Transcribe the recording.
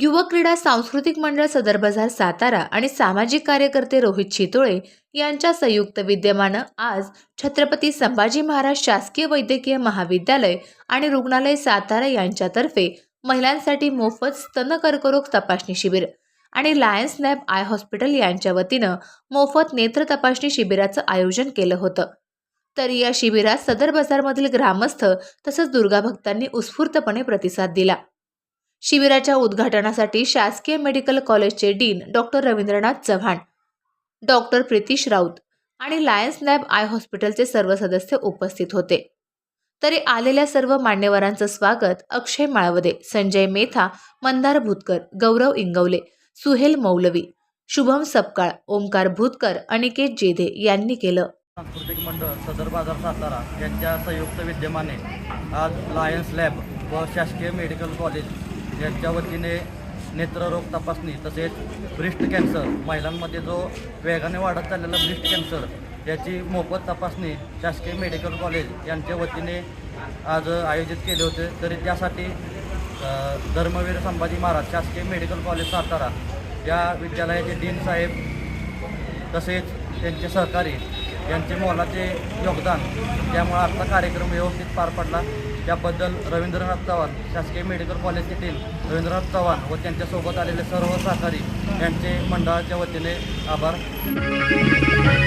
युवक क्रीडा सांस्कृतिक मंडळ सदर बाजार सातारा आणि सामाजिक कार्यकर्ते रोहित चितोळे यांच्या संयुक्त विद्यमानं आज छत्रपती संभाजी महाराज शासकीय वैद्यकीय महाविद्यालय आणि रुग्णालय सातारा यांच्यातर्फे महिलांसाठी मोफत स्तन कर्करोग तपासणी शिबिर आणि लायन्स लॅब आय हॉस्पिटल यांच्या वतीनं मोफत नेत्र तपासणी शिबिराचं आयोजन केलं होतं. तर या शिबिरात सदर बाजारमधील ग्रामस्थ तसंच दुर्गा भक्तांनी उत्स्फूर्तपणे प्रतिसाद दिला. शिबिराच्या उद्घाटनासाठी शासकीय मेडिकल कॉलेजचे dean doctor Ravindranath Chavan doctor Pritish Raut आणि लायन्स लॅब आय हॉस्पिटलचे सर्व सदस्य उपस्थित होते. तरी आलेल्या सर्व मान्यवरांचं स्वागत अक्षय माळवदे संजय मेथा मंदार भूतकर गौरव इंगवले सुहेल मौलवी शुभम सपकाळ ओमकार भूतकर अनिकेत जेधे यांनी केलं. सांस्कृतिक मंडळ सदर बाजार सातारा यांच्या संयुक्त विद्यमाने आज लायन्स लॅब व शासकीय मेडिकल कॉलेज यांच्या वतीने नेत्ररोग तपासणी तसेच ब्रेस्ट कॅन्सर महिलांमध्ये जो वेगाने वाढत चाललेला ब्रेस्ट कॅन्सर याची मोफत तपासणी शासकीय मेडिकल कॉलेज यांच्या वतीने आज आयोजित केले होते. तरी त्यासाठी धर्मवीर संभाजी महाराज शासकीय मेडिकल कॉलेज सातारा या विद्यालयाचे डीन साहेब तसेच त्यांचे सहकारी यांचे मोलाचे योगदान. त्यामुळे आजचा कार्यक्रम व्यवस्थित पार पडला. त्याबद्दल रवींद्रनाथ चव्हाण शासकीय मेडिकल कॉलेज येथील रवींद्रनाथ चव्हाण व त्यांच्यासोबत आलेले सर्व सहकारी यांचे मंडळाच्या वतीने आभार.